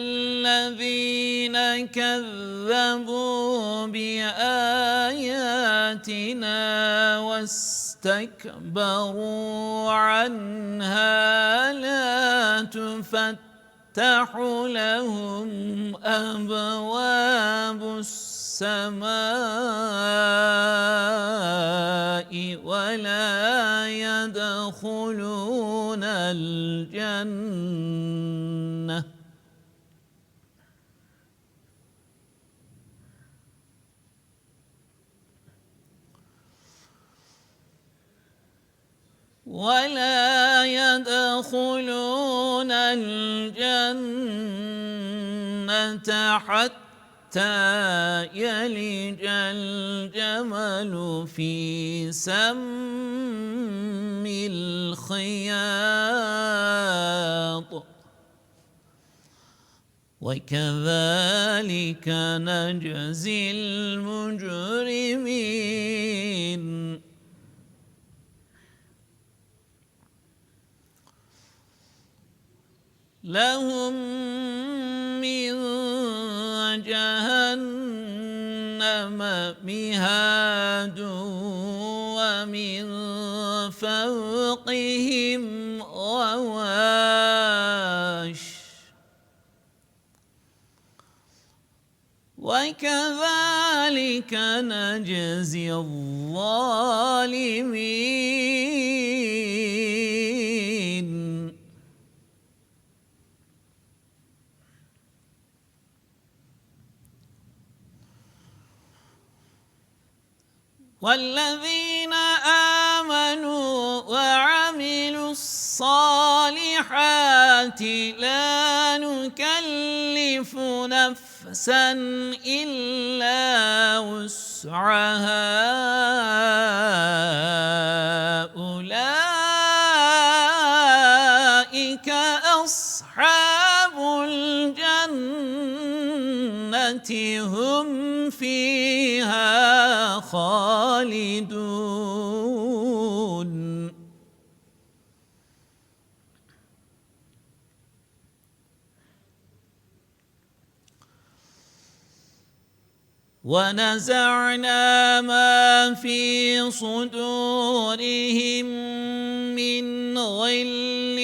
الذين كذبوا بآياتنا واستكبروا عنها لا تفتح لهم أبواب السماء ولا يدخلون الجنة. ولا يدخلون الجنة حتى يلج الجمل في سم الخياط وكذلك نجزي المجرمين لهم من جهنم مهاد ومن فوقهم غواش. وكذلك نجزي الظالمين. والذين آمنوا وعملوا الصالحات لا نكلف نفسا إلا وسعها. أولئك أصحاب الجنة هم خالدون. ونزعنا ما في صدورهم من غل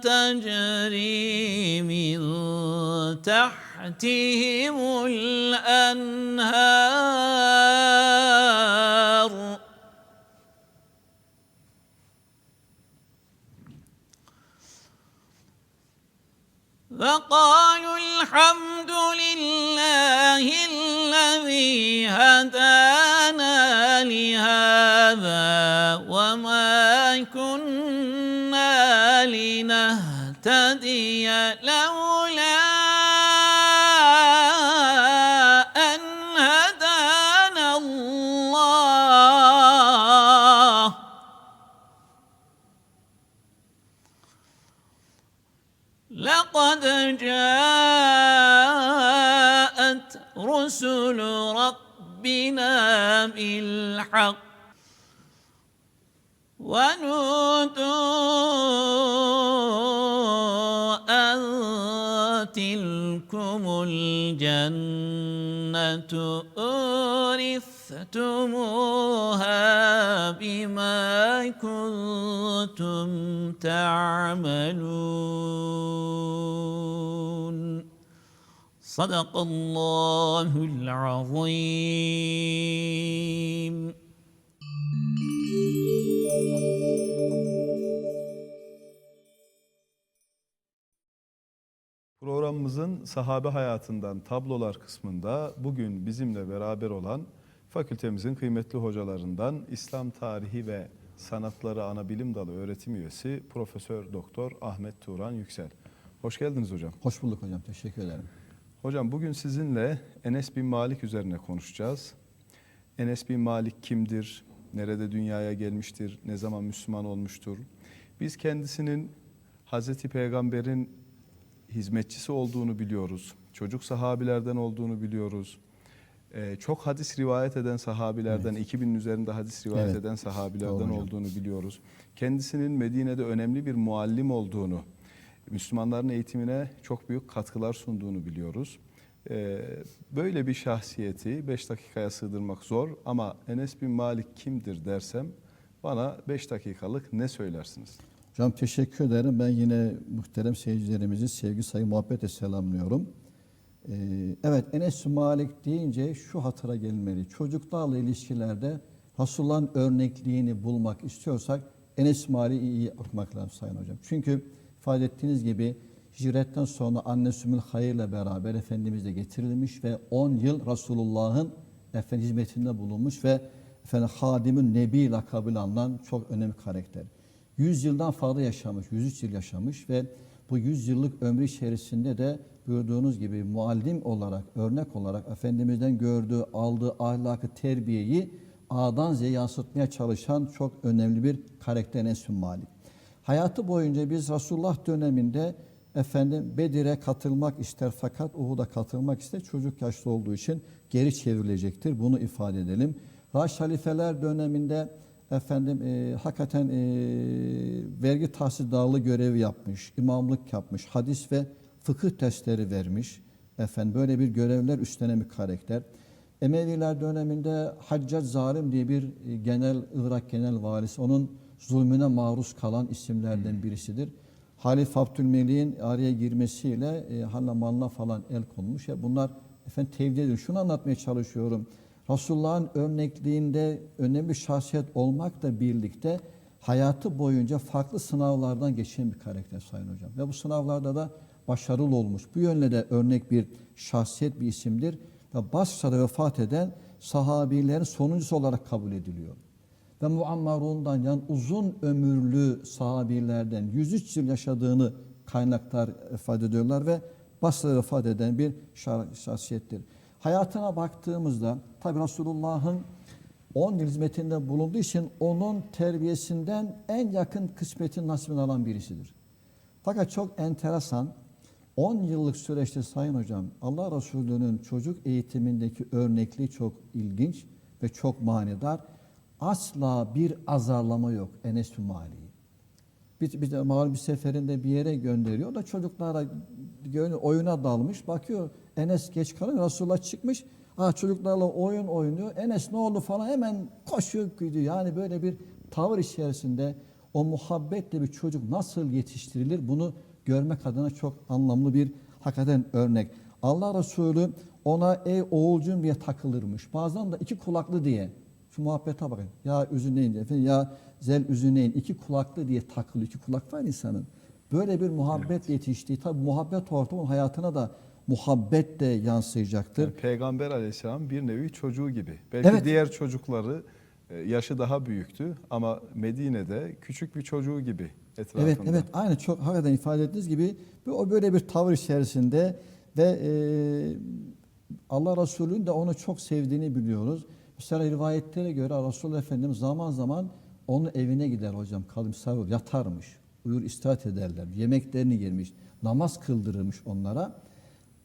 تجري من تحتهم الأنهار. وقالوا الحمد لله الذي هدانا لهذا وما كنا لنهتدي لولا جاءت رسل ربنا بالحق ونودوا أن تلكم الجنة أورثتموها بما كنتم تعملون صدق الله العظيم Programımızın sahabe hayatından tablolar kısmında bugün bizimle beraber olan fakültemizin kıymetli hocalarından İslam Tarihi ve Sanatları Anabilim Dalı öğretim üyesi Profesör Doktor Ahmet Turan Yüksel. Hoş geldiniz hocam. Hoş bulduk hocam. Teşekkür ederim. Hocam bugün sizinle Enes bin Malik üzerine konuşacağız. Enes bin Malik kimdir? Nerede dünyaya gelmiştir? Ne zaman Müslüman olmuştur? Biz kendisinin Hazreti Peygamber'in hizmetçisi olduğunu biliyoruz. Çocuk sahabilerden olduğunu biliyoruz. Ee, çok hadis rivayet eden sahabilerden, 2000'in üzerinde hadis rivayet Evet. eden sahabilerden Doğru olduğunu biliyoruz. Kendisinin Medine'de önemli bir muallim olduğunu, Müslümanların eğitimine çok büyük katkılar sunduğunu biliyoruz. Ee, böyle bir şahsiyeti 5 dakikaya sığdırmak zor ama Enes bin Malik kimdir dersem bana 5 dakikalık ne söylersiniz? Hocam teşekkür ederim. Ben yine muhterem seyircilerimizi sevgi, saygı, muhabbetle selamlıyorum. Ee, evet Enes Malik deyince şu hatıra gelmeli. Çocuklarla ilişkilerde Resulullah'ın örnekliğini bulmak istiyorsak Enes Malik'i iyi okumak lazım Sayın Hocam. Çünkü ifade ettiğiniz gibi hicretten sonra anne Sümmül Hayır'la beraber Efendimiz de getirilmiş ve 10 yıl Resulullah'ın efendim hizmetinde bulunmuş ve efendim Hadimün Nebi lakabıyla anılan çok önemli karakter. 100 yıldan fazla yaşamış, 103 yıl yaşamış ve bu 100 yıllık ömrü içerisinde de buyurduğunuz gibi muallim olarak, örnek olarak Efendimiz'den gördüğü, aldığı ahlakı, terbiyeyi A'dan Z'ye yansıtmaya çalışan çok önemli bir karakter Enes Malik. Hayatı boyunca biz Resulullah döneminde efendim Bedir'e katılmak ister fakat Uhud'a katılmak ister çocuk yaşlı olduğu için geri çevrilecektir. Bunu ifade edelim. Raş halifeler döneminde efendim e, hakikaten e, vergi tahsildağlı görevi yapmış, imamlık yapmış, hadis ve fıkıh dersleri vermiş. Efendim böyle bir görevler üstlenen bir karakter. Emeviler döneminde Haccac Zalim diye bir e, genel Irak genel valisi onun zulmüne maruz kalan isimlerden birisidir. Halif Abdülmelik'in araya girmesiyle e, hala malına falan el konmuş. Ya bunlar efendim tevdi ediyor. Şunu anlatmaya çalışıyorum. Resulullah'ın örnekliğinde önemli şahsiyet olmakla birlikte hayatı boyunca farklı sınavlardan geçen bir karakter Sayın Hocam. Ve bu sınavlarda da başarılı olmuş. Bu yönle de örnek bir şahsiyet bir isimdir. Ve Basra'da vefat eden sahabilerin sonuncusu olarak kabul ediliyor. Ve Muammarun'dan yani uzun ömürlü sahabilerden 103 yıl yaşadığını kaynaklar ifade ediyorlar ve Basra'da vefat eden bir şah- şahsiyettir. Hayatına baktığımızda tabi Resulullah'ın 10 yıl hizmetinde bulunduğu için onun terbiyesinden en yakın kısmetin nasibini alan birisidir. Fakat çok enteresan 10 yıllık süreçte Sayın Hocam Allah Resulü'nün çocuk eğitimindeki örnekliği çok ilginç ve çok manidar. Asla bir azarlama yok Enes bin Malik'i. Bir, bir, malum bir seferinde bir yere gönderiyor da çocuklara oyuna dalmış. Bakıyor Enes geç kalıyor. Resulullah çıkmış. Ha, çocuklarla oyun oynuyor. Enes ne oldu falan hemen koşuyor gidiyor. Yani böyle bir tavır içerisinde o muhabbetle bir çocuk nasıl yetiştirilir bunu görmek adına çok anlamlı bir hakikaten örnek. Allah Resulü ona ey oğulcum diye takılırmış. Bazen de iki kulaklı diye. Şu muhabbete bakın. Ya üzüneyin efendim ya zel üzüneyin iki kulaklı diye takılı iki kulak var insanın. Böyle bir muhabbet yetiştiği tabi muhabbet ortamı hayatına da muhabbet de yansıyacaktır. Yani Peygamber aleyhisselam bir nevi çocuğu gibi. Belki Evet. diğer çocukları e, yaşı daha büyüktü ama Medine'de küçük bir çocuğu gibi etrafında. Evet evet aynı çok hakikaten ifade ettiğiniz gibi o böyle bir tavır içerisinde ve e, Allah Resulü'nün de onu çok sevdiğini biliyoruz. Mesela rivayetlere göre Resulullah Efendimiz zaman zaman onun evine gider hocam. Kalır misafir olur, yatarmış. Uyur istirahat ederler. Yemeklerini yermiş. Namaz kıldırırmış onlara.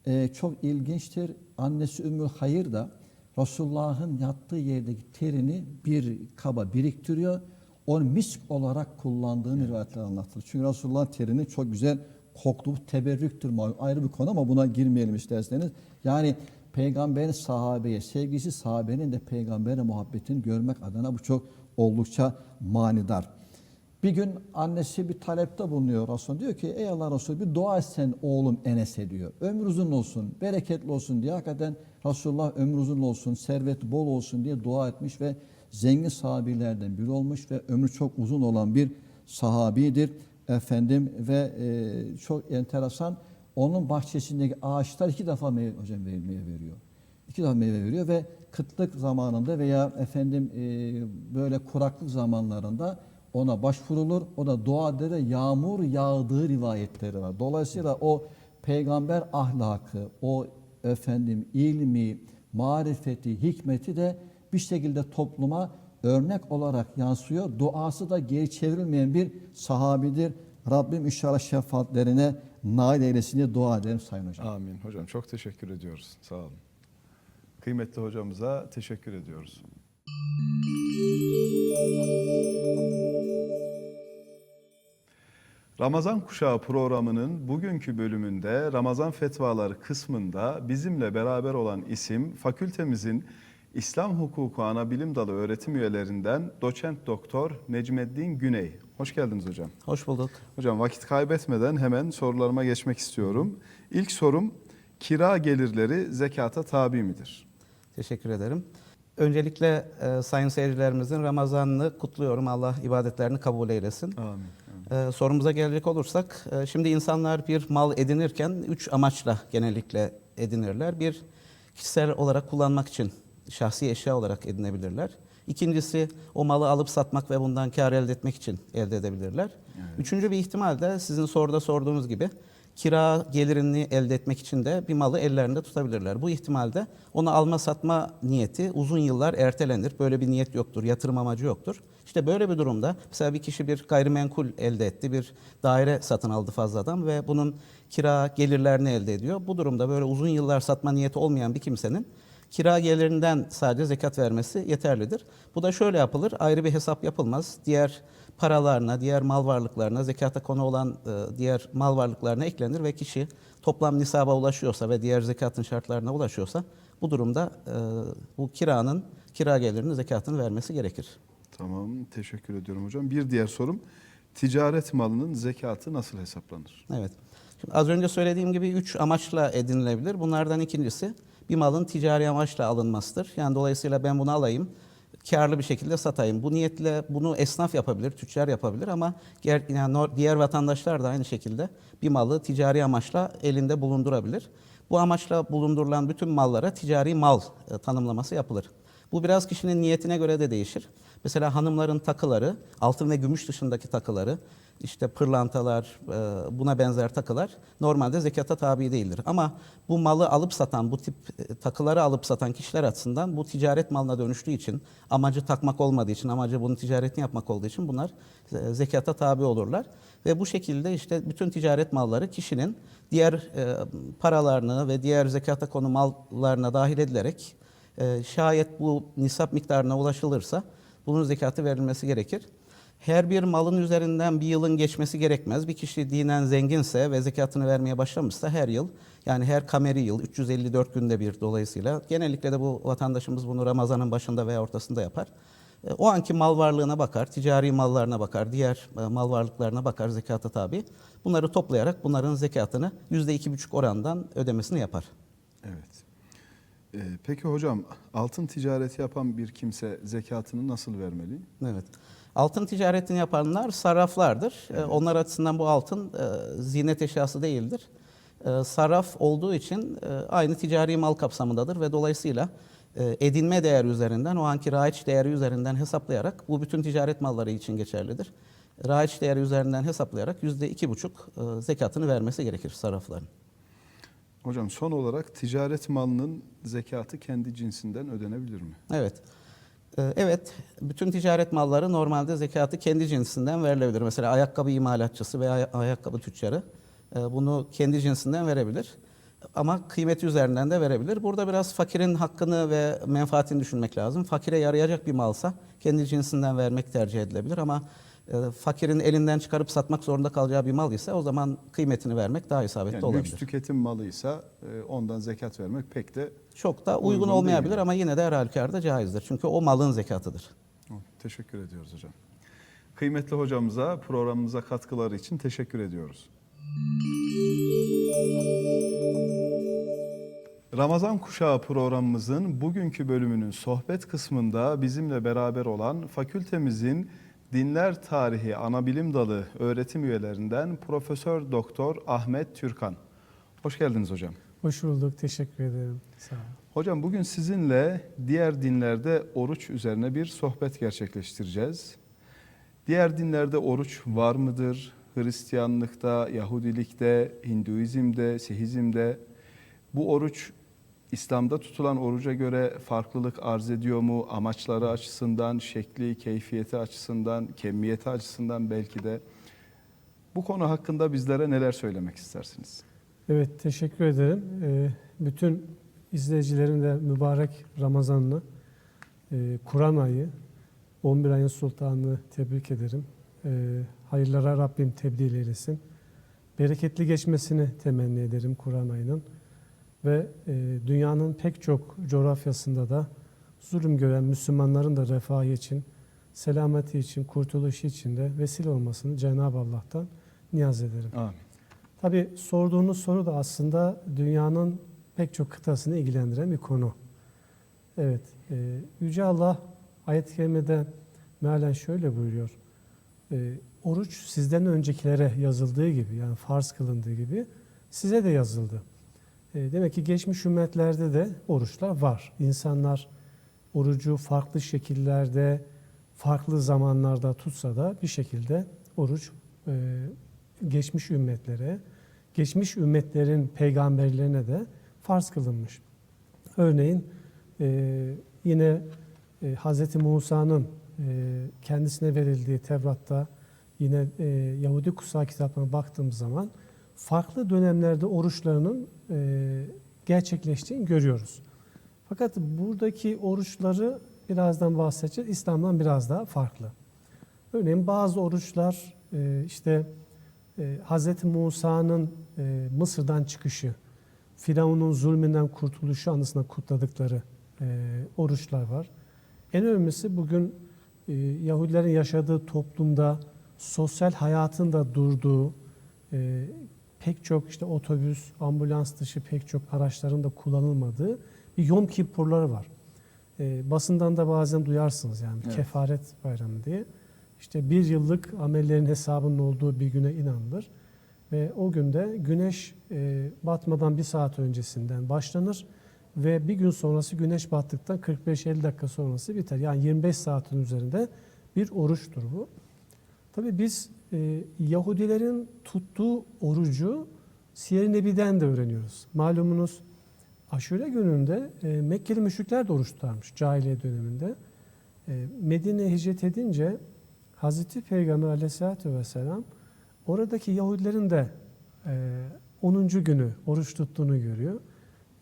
E, çok ilginçtir. Annesi Ümmü Hayır da Resulullah'ın yattığı yerdeki terini bir kaba biriktiriyor. Onu misk olarak kullandığını rivayetler anlatılır. Çünkü Resulullah'ın terini çok güzel koktu. Bu teberrüktür malum. Ayrı bir konu ama buna girmeyelim isterseniz. Yani peygamberin sahabeye, sevgisi sahabenin de peygambere muhabbetini görmek adına bu çok oldukça manidar. Bir gün annesi bir talepte bulunuyor Resulullah. Diyor ki ey Allah Resulü bir dua etsen oğlum Enes'e diyor. Ömür uzun olsun, bereketli olsun diye hakikaten Resulullah ömür uzun olsun, serveti bol olsun diye dua etmiş ve zengin sahabilerden biri olmuş ve ömrü çok uzun olan bir sahabidir efendim ve e, çok enteresan onun bahçesindeki ağaçlar iki defa meyve, hocam meyve veriyor. İki defa meyve veriyor ve kıtlık zamanında veya efendim e, böyle kuraklık zamanlarında ona başvurulur. O da dua eder yağmur yağdığı rivayetleri var. Dolayısıyla o peygamber ahlakı, o efendim ilmi, marifeti, hikmeti de bir şekilde topluma örnek olarak yansıyor. Duası da geri çevrilmeyen bir sahabidir. Rabbim inşallah şefaatlerine nail eylesin diye dua ederim Sayın Hocam. Amin. Hocam çok teşekkür ediyoruz. Sağ olun. Kıymetli hocamıza teşekkür ediyoruz. Ramazan Kuşağı programının bugünkü bölümünde Ramazan Fetvaları kısmında bizimle beraber olan isim fakültemizin İslam Hukuku Anabilim Dalı öğretim üyelerinden doçent doktor Necmeddin Güney. Hoş geldiniz hocam. Hoş bulduk. Hocam vakit kaybetmeden hemen sorularıma geçmek istiyorum. İlk sorum kira gelirleri zekata tabi midir? Teşekkür ederim. Öncelikle e, sayın seyircilerimizin Ramazan'ını kutluyorum. Allah ibadetlerini kabul eylesin. Amin. E, sorumuza gelecek olursak, e, şimdi insanlar bir mal edinirken üç amaçla genellikle edinirler. Bir, kişisel olarak kullanmak için şahsi eşya olarak edinebilirler. İkincisi, o malı alıp satmak ve bundan kar elde etmek için elde edebilirler. Üçüncü bir ihtimal de sizin soruda sorduğunuz gibi kira gelirini elde etmek için de bir malı ellerinde tutabilirler. Bu ihtimalde onu alma satma niyeti uzun yıllar ertelenir. Böyle bir niyet yoktur, yatırım amacı yoktur. İşte böyle bir durumda mesela bir kişi bir gayrimenkul elde etti, bir daire satın aldı fazladan ve bunun kira gelirlerini elde ediyor. Bu durumda böyle uzun yıllar satma niyeti olmayan bir kimsenin kira gelirinden sadece zekat vermesi yeterlidir. Bu da şöyle yapılır, ayrı bir hesap yapılmaz. Diğer paralarına, diğer mal varlıklarına, zekata konu olan e, diğer mal varlıklarına eklenir ve kişi toplam nisaba ulaşıyorsa ve diğer zekatın şartlarına ulaşıyorsa bu durumda e, bu kiranın, kira gelirinin zekatını vermesi gerekir. Tamam, teşekkür ediyorum hocam. Bir diğer sorum, ticaret malının zekatı nasıl hesaplanır? Evet. Şimdi az önce söylediğim gibi üç amaçla edinilebilir. Bunlardan ikincisi bir malın ticari amaçla alınmasıdır. Yani dolayısıyla ben bunu alayım, karlı bir şekilde satayım. Bu niyetle bunu esnaf yapabilir, tüccar yapabilir ama diğer, vatandaşlar da aynı şekilde bir malı ticari amaçla elinde bulundurabilir. Bu amaçla bulundurulan bütün mallara ticari mal e, tanımlaması yapılır. Bu biraz kişinin niyetine göre de değişir. Mesela hanımların takıları, altın ve gümüş dışındaki takıları, işte pırlantalar, e, buna benzer takılar normalde zekata tabi değildir. Ama bu malı alıp satan, bu tip e, takıları alıp satan kişiler açısından bu ticaret malına dönüştüğü için, amacı takmak olmadığı için, amacı bunun ticaretini yapmak olduğu için bunlar e, zekata tabi olurlar. Ve bu şekilde işte bütün ticaret malları kişinin diğer paralarını ve diğer zekata konu mallarına dahil edilerek şayet bu nisap miktarına ulaşılırsa bunun zekatı verilmesi gerekir. Her bir malın üzerinden bir yılın geçmesi gerekmez. Bir kişi dinen zenginse ve zekatını vermeye başlamışsa her yıl yani her kameri yıl 354 günde bir dolayısıyla genellikle de bu vatandaşımız bunu Ramazan'ın başında veya ortasında yapar. E, O anki mal varlığına bakar, ticari mallarına bakar, diğer e, mal varlıklarına bakar zekata tabi. Bunları toplayarak bunların zekatını %2,5 orandan ödemesini yapar. Evet. Ee, peki hocam, altın ticareti yapan bir kimse zekatını nasıl vermeli? Evet. Altın ticaretini yapanlar sarraflardır. Ee, Onlar açısından bu altın e, zinet eşyası değildir. E, sarraf olduğu için e, aynı ticari mal kapsamındadır ve dolayısıyla e, edinme değeri üzerinden, o anki raiç değeri üzerinden hesaplayarak, bu bütün ticaret malları için geçerlidir. Raiç değeri üzerinden hesaplayarak yüzde iki buçuk e, zekatını vermesi gerekir sarrafların. Hocam son olarak ticaret malının zekatı kendi cinsinden ödenebilir mi? Evet. Ee, Evet, bütün ticaret malları normalde zekatı kendi cinsinden verilebilir. Mesela ayakkabı imalatçısı veya ay- ayakkabı tüccarı e, bunu kendi cinsinden verebilir. Ama kıymeti üzerinden de verebilir. Burada biraz fakirin hakkını ve menfaatini düşünmek lazım. Fakire yarayacak bir malsa kendi cinsinden vermek tercih edilebilir ama fakirin elinden çıkarıp satmak zorunda kalacağı bir mal ise o zaman kıymetini vermek daha isabetli Yani olabilir. lüks tüketim malıysa e, ondan zekat vermek pek de Çok da uygun, Uygun olmayabilir değil. ama yine de her halükarda caizdir. Çünkü o malın zekatıdır. Teşekkür ediyoruz hocam. Kıymetli hocamıza programımıza katkıları için teşekkür ediyoruz. Ramazan Kuşağı programımızın bugünkü bölümünün sohbet kısmında bizimle beraber olan fakültemizin Dinler Tarihi Anabilim Dalı öğretim üyelerinden Profesör Doktor Ahmet Türkan. Hoş geldiniz hocam. Hoş bulduk. Teşekkür ederim. Sağ olun. Hocam bugün sizinle diğer dinlerde oruç üzerine bir sohbet gerçekleştireceğiz. Diğer dinlerde oruç var mıdır? Hristiyanlıkta, Yahudilikte, Hinduizm'de, Sihizm'de bu oruç İslam'da tutulan oruca göre farklılık arz ediyor mu? Amaçları açısından, şekli, keyfiyeti açısından, kemiyeti açısından belki de. Bu konu hakkında bizlere neler söylemek istersiniz? Evet, teşekkür ederim. Ee, bütün izleyicilerin de mübarek Ramazan'ını, e, Kur'an ayı, 11 ayın sultanını tebrik ederim. Ee, hayırlara Rabbim tebdil eylesin. Bereketli geçmesini temenni ederim Kur'an ayının. Ve e, dünyanın pek çok coğrafyasında da zulüm gören Müslümanların da refahı için, selameti için, kurtuluşu için de vesile olmasını Cenab-ı Allah'tan niyaz ederim. Amin. Tabii sorduğunuz soru da aslında dünyanın pek çok kıtasını ilgilendiren bir konu. Evet, e, Yüce Allah ayet-i kerimede mealen şöyle buyuruyor. E, oruç sizden öncekilere yazıldığı gibi yani farz kılındığı gibi size de yazıldı. E, demek ki geçmiş ümmetlerde de oruçlar var. İnsanlar orucu farklı şekillerde, farklı zamanlarda tutsa da bir şekilde oruç e, geçmiş ümmetlere, geçmiş ümmetlerin peygamberlerine de farz kılınmış. Örneğin e, yine Hz. Musa'nın kendisine verildiği Tevrat'ta yine Yahudi kutsal kitaplarına baktığımız zaman farklı dönemlerde oruçlarının gerçekleştiğini görüyoruz. Fakat buradaki oruçları birazdan bahsedeceğiz. İslam'dan biraz daha farklı. Örneğin bazı oruçlar e, işte e, Hz. Musa'nın e, Mısır'dan çıkışı, Firavun'un zulmünden kurtuluşu anısına kutladıkları e, oruçlar var. En önemlisi bugün e, Yahudilerin yaşadığı toplumda sosyal hayatın da durduğu, e, pek çok işte otobüs, ambulans dışı pek çok araçların da kullanılmadığı bir Yom Kippurları var. E, basından da bazen duyarsınız yani Evet. kefaret bayramı diye. İşte bir yıllık amellerin hesabının olduğu bir güne inanılır. Ve o günde güneş e, batmadan bir saat öncesinden başlanır ve bir gün sonrası güneş battıktan 45-50 dakika sonrası biter. Yani 25 saatin üzerinde bir oruçtur bu. Tabii biz e, Yahudilerin tuttuğu orucu Siyer-i Nebi'den de öğreniyoruz. Malumunuz aşure gününde e, Mekkeli müşrikler de oruç tutarmış cahiliye döneminde. E, Medine'ye hicret edince Hazreti Peygamber aleyhissalatü vesselam oradaki Yahudilerin de e, 10. günü oruç tuttuğunu görüyor.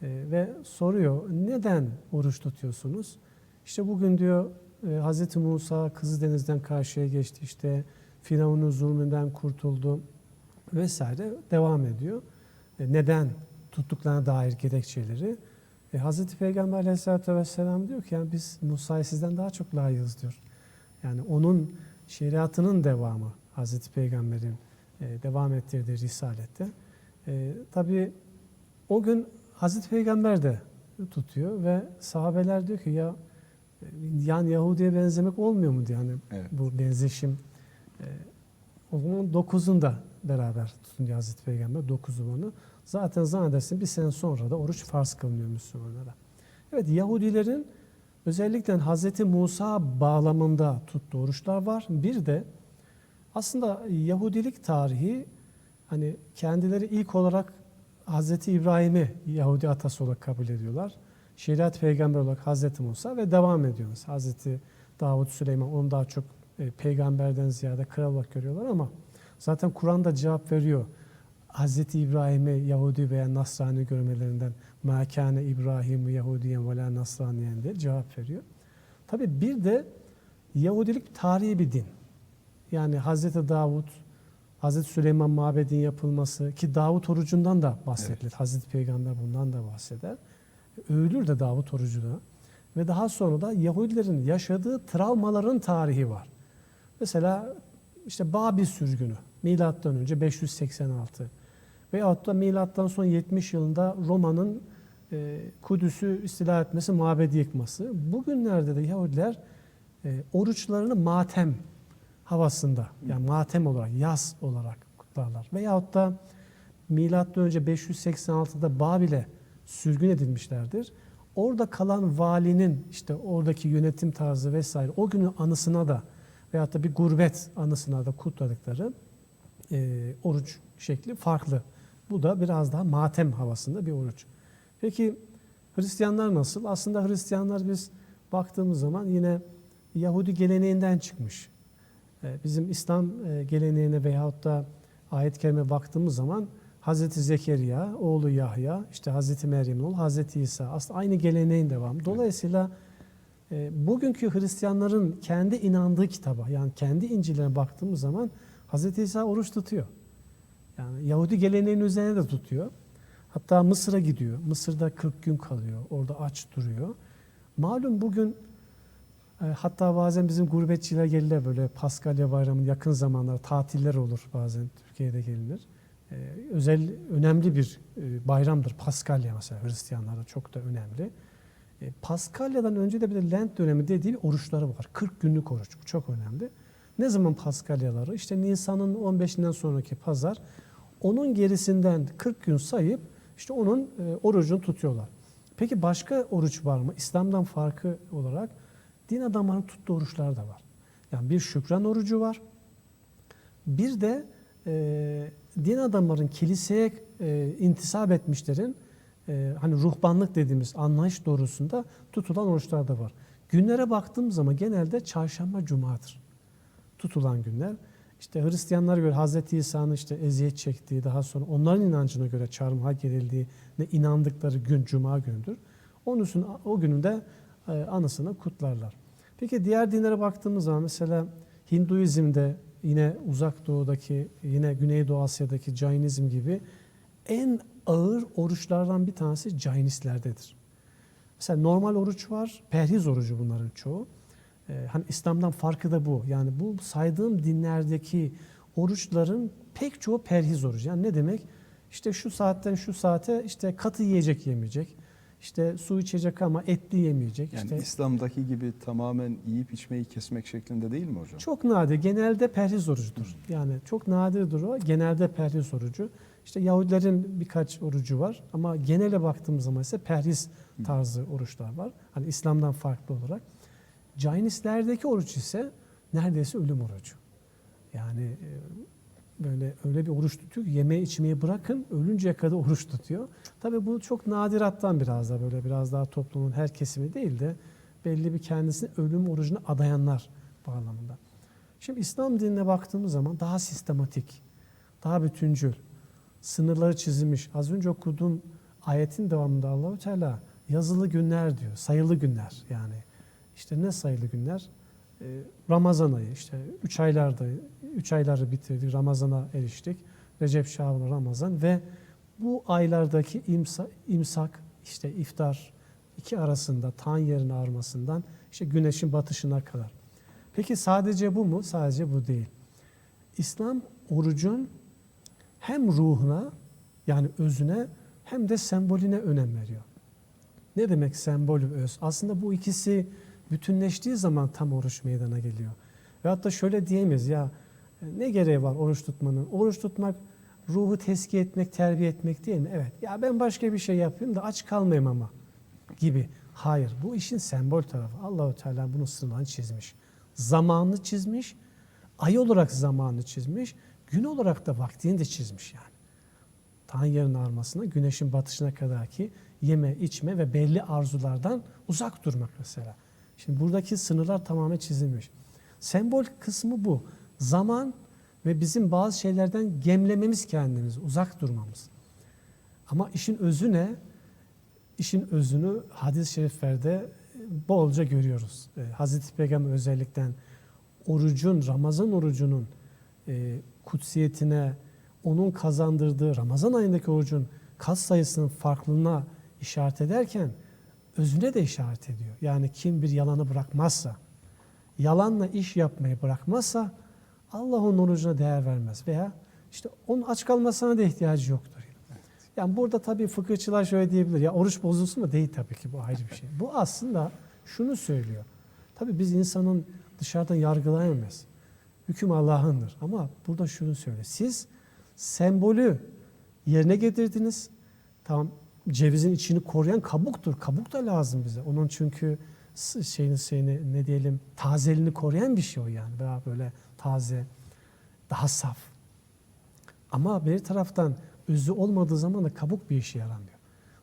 E, ve soruyor neden oruç tutuyorsunuz? İşte bugün diyor e, Hazreti Musa Kızıldeniz'den karşıya geçti işte Firavun'un zulmünden kurtuldu vesaire devam ediyor. E, neden tuttuklarına dair gerekçeleri. E, Hazreti Peygamber aleyhissalatü vesselam diyor ki yani biz Musa'yı sizden daha çok layığız diyor. Yani onun şeriatının devamı Hazreti Peygamber'in e, devam ettirdiği risalette. E, Tabi o gün Hazreti Peygamber de tutuyor ve sahabeler diyor ki ya e, yani Yahudi'ye benzemek olmuyor mu diyor. Yani Evet. bu benzeşim. O zaman dokuzunda beraber tutunuyor Hazreti Peygamber dokuzu onu. Zaten zannedersin bir sene sonra da oruç farz kılınıyor Müslümanlara. Evet Yahudilerin özellikle Hazreti Musa bağlamında tuttuğu oruçlar var. Bir de aslında Yahudilik tarihi hani kendileri ilk olarak Hazreti İbrahim'i Yahudi atası olarak kabul ediyorlar. Şeriat peygamber olarak Hazreti Musa ve devam ediyoruz. Hazreti Davut, Süleyman onu daha çok e, peygamberden ziyade kral olarak görüyorlar ama zaten Kur'an'da cevap veriyor. Hazreti İbrahim'i Yahudi veya Nasrani görmelerinden mâkâne İbrahim'i Yahudiyen ve la Nasraniyen diye cevap veriyor. Tabi bir de Yahudilik tarihi bir din. Yani Hazreti Davut, Hazreti Süleyman mabedin yapılması ki Davut orucundan da bahsedilir. Hazreti Peygamber bundan da bahseder. Övülür de Davut orucu da. Ve daha sonra da Yahudilerin yaşadığı travmaların tarihi var. Mesela işte Babil sürgünü milattan önce 586 veyahut da milattan sonra 70 yılında Roma'nın e, Kudüs'ü istila etmesi, mabedi yıkması. Bugünlerde de Yahudiler e, oruçlarını matem havasında yani matem olarak, yaz olarak kutlarlar. Veyahut da milattan önce 586'da Babil'e sürgün edilmişlerdir. Orada kalan valinin işte oradaki yönetim tarzı vesaire o günün anısına da veyahut da bir gurbet anısına da kutladıkları e, oruç şekli farklı. Bu da biraz daha matem havasında bir oruç. Peki Hristiyanlar nasıl? Aslında Hristiyanlar biz baktığımız zaman yine Yahudi geleneğinden çıkmış. E, Bizim İslam e, geleneğine veyahut da ayet-i kerime baktığımız zaman Hazreti Zekeriya, oğlu Yahya, işte Hazreti Meryem'in oğlu Hazreti İsa aslında aynı geleneğin devamı. Dolayısıyla bugünkü Hristiyanların kendi inandığı kitaba yani kendi İncil'ine baktığımız zaman Hazreti İsa oruç tutuyor. Yani Yahudi geleneğinin üzerine de tutuyor. Hatta Mısır'a gidiyor. Mısır'da 40 gün kalıyor. Orada aç duruyor. Malum bugün e, hatta bazen bizim gurbetçiler gelirler böyle Paskalya bayramının yakın zamanlar tatiller olur bazen Türkiye'de gelinir. E, özel önemli bir e, bayramdır Paskalya mesela Hristiyanlarda çok da önemli. E, Paskalya'dan önce de bir de Lent dönemi dediği oruçları var. 40 günlük oruç. Bu çok önemli. Ne zaman Paskalyaları? İşte Nisan'ın 15'inden sonraki pazar. Onun gerisinden 40 gün sayıp işte onun e, orucunu tutuyorlar. Peki başka oruç var mı? İslam'dan farkı olarak din adamlarının tuttuğu oruçlar da var. Yani bir şükran orucu var. Bir de e, din adamların kiliseye e, intisap etmişlerin e, hani ruhbanlık dediğimiz anlayış doğrusunda tutulan oruçlar da var. Günlere baktığım zaman genelde çarşamba cumadır tutulan günler. İşte Hristiyanlara göre Hz. İsa'nın işte eziyet çektiği, daha sonra onların inancına göre çarmıha gerildiği ne inandıkları gün Cuma gündür. Onun için o günün de e, anısını kutlarlar. Peki diğer dinlere baktığımız zaman mesela Hinduizm'de yine uzak doğudaki, yine Güneydoğu Asya'daki Jainizm gibi en ağır oruçlardan bir tanesi Jainistlerdedir. Mesela normal oruç var, perhiz orucu bunların çoğu. Ee, hani İslam'dan farkı da bu. Yani bu saydığım dinlerdeki oruçların pek çoğu perhiz orucu. Yani ne demek? İşte şu saatten şu saate işte katı yiyecek yemeyecek. İşte su içecek ama etli yemeyecek. Yani işte İslam'daki gibi tamamen yiyip içmeyi kesmek şeklinde değil mi hocam? çok nadir. Genelde perhiz orucudur. Yani çok nadirdir o. Genelde perhiz orucu. İşte Yahudilerin birkaç orucu var ama genele baktığımız zaman ise perhiz tarzı oruçlar var. Hani İslam'dan farklı olarak. Cainistlerdeki oruç ise neredeyse ölüm orucu. Yani e, böyle öyle bir oruç tutuyor ki yemeği içmeyi bırakın ölünceye kadar oruç tutuyor. Tabii bu çok nadirattan biraz da böyle biraz daha toplumun her kesimi değil de belli bir kendisini ölüm orucuna adayanlar bağlamında. Şimdi İslam dinine baktığımız zaman daha sistematik, daha bütüncül, sınırları çizilmiş. Az önce okuduğum ayetin devamında Allahu Teala yazılı günler diyor, sayılı günler yani. İşte ne sayılı günler? Ee, Ramazan ayı işte 3 aylarda 3 ayları bitirdik. Ramazana eriştik. Recep, Şaban, Ramazan ve bu aylardaki imsa, imsak işte iftar iki arasında tan yerin ağarmasından işte güneşin batışına kadar. Peki sadece bu mu? Sadece bu değil. İslam orucun hem ruhuna yani özüne hem de sembolüne önem veriyor. Ne demek sembol ve öz? Aslında bu ikisi bütünleştiği zaman tam oruç meydana geliyor. Ve hatta şöyle diyemeyiz ya ne gereği var oruç tutmanın? Oruç tutmak ruhu teskiye etmek, terbiye etmek değil mi? Evet. Ya ben başka bir şey yapayım da aç kalmayayım ama gibi. Hayır. Bu işin sembol tarafı. Allahu Teala bunun sınırlarını çizmiş. Zamanını çizmiş. Ay olarak zamanını çizmiş. Gün olarak da vaktini de çizmiş yani. Tan yerin ağarmasına, güneşin batışına kadar ki yeme, içme ve belli arzulardan uzak durmak mesela. Şimdi buradaki sınırlar tamamen çizilmiş. Sembol kısmı bu. Zaman ve bizim bazı şeylerden gemlememiz kendimizi, uzak durmamız. Ama işin özü ne? İşin özünü hadis-i şeriflerde bolca görüyoruz. Ee, Hazreti Peygamber özellikle orucun, Ramazan orucunun e, kutsiyetine, onun kazandırdığı Ramazan ayındaki orucun kas sayısının farklılığına işaret ederken özüne de işaret ediyor. Yani kim bir yalanı bırakmazsa, yalanla iş yapmayı bırakmazsa Allah onun orucuna değer vermez veya işte onun aç kalmasına da ihtiyacı yoktur. Yani burada tabii fıkıhçılar şöyle diyebilir. Ya oruç bozulsun mu? Değil tabii ki bu ayrı bir şey. Bu aslında şunu söylüyor. Tabii biz insanın dışarıdan yargılayamayız. Hüküm Allah'ındır. Ama burada şunu söylüyor. Siz sembolü yerine getirdiniz. Tamam cevizin içini koruyan kabuktur. Kabuk da lazım bize. Onun çünkü şeyini şeyini ne diyelim tazeliğini koruyan bir şey o yani. Daha böyle taze, daha saf. Ama bir taraftan özü olmadığı zaman da kabuk bir işe yaramıyor.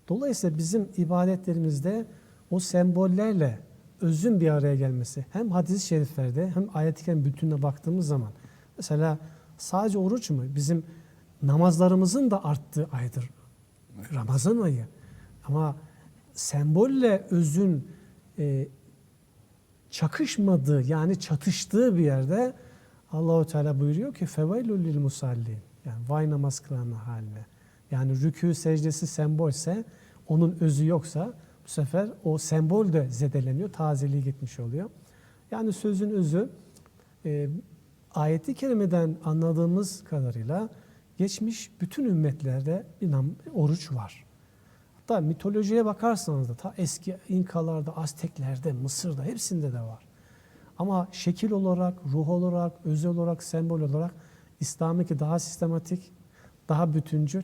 Dolayısıyla bizim ibadetlerimizde o sembollerle özün bir araya gelmesi hem hadis-i şeriflerde hem ayet-i kerime bütününe baktığımız zaman mesela sadece oruç mu? Bizim namazlarımızın da arttığı aydır. Ramazan ayı. Ama sembolle özün e, çakışmadığı yani çatıştığı bir yerde Allahu Teala buyuruyor ki fevailul lil musallin. Yani vay namaz kılanın haline. Yani rükû secdesi sembolse onun özü yoksa bu sefer o sembol de zedeleniyor. Tazeliği gitmiş oluyor. Yani sözün özü e, ayeti kerimeden anladığımız kadarıyla geçmiş bütün ümmetlerde bir nam- oruç var. Hatta mitolojiye bakarsanız da ta eski İnkalarda, Azteklerde, Mısır'da hepsinde de var. Ama şekil olarak, ruh olarak, özel olarak, sembol olarak İslam'daki daha sistematik, daha bütüncül,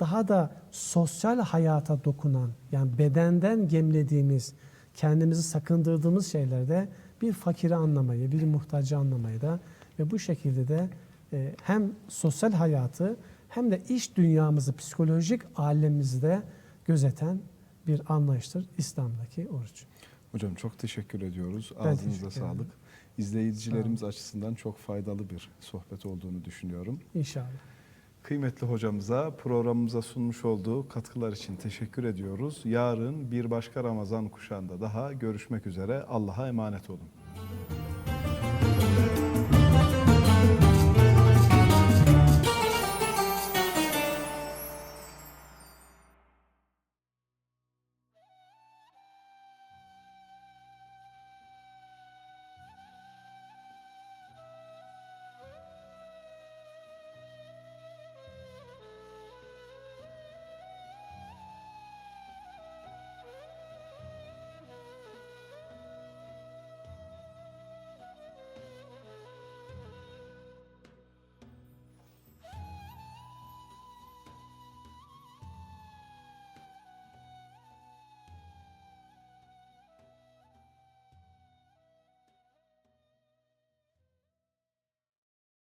daha da sosyal hayata dokunan, yani bedenden gemlediğimiz, kendimizi sakındırdığımız şeylerde bir fakiri anlamayı, bir muhtacı anlamayı da ve bu şekilde de e, hem sosyal hayatı hem de iş dünyamızı, psikolojik alemimizi de gözeten bir anlayıştır İslam'daki oruç. Hocam çok teşekkür ediyoruz. Ağzınıza teşekkür ederim. sağlık. İzleyicilerimiz açısından çok faydalı bir sohbet olduğunu düşünüyorum. İnşallah. Kıymetli hocamıza programımıza sunmuş olduğu katkılar için teşekkür ediyoruz. Yarın bir başka Ramazan kuşağında daha görüşmek üzere. Allah'a emanet olun.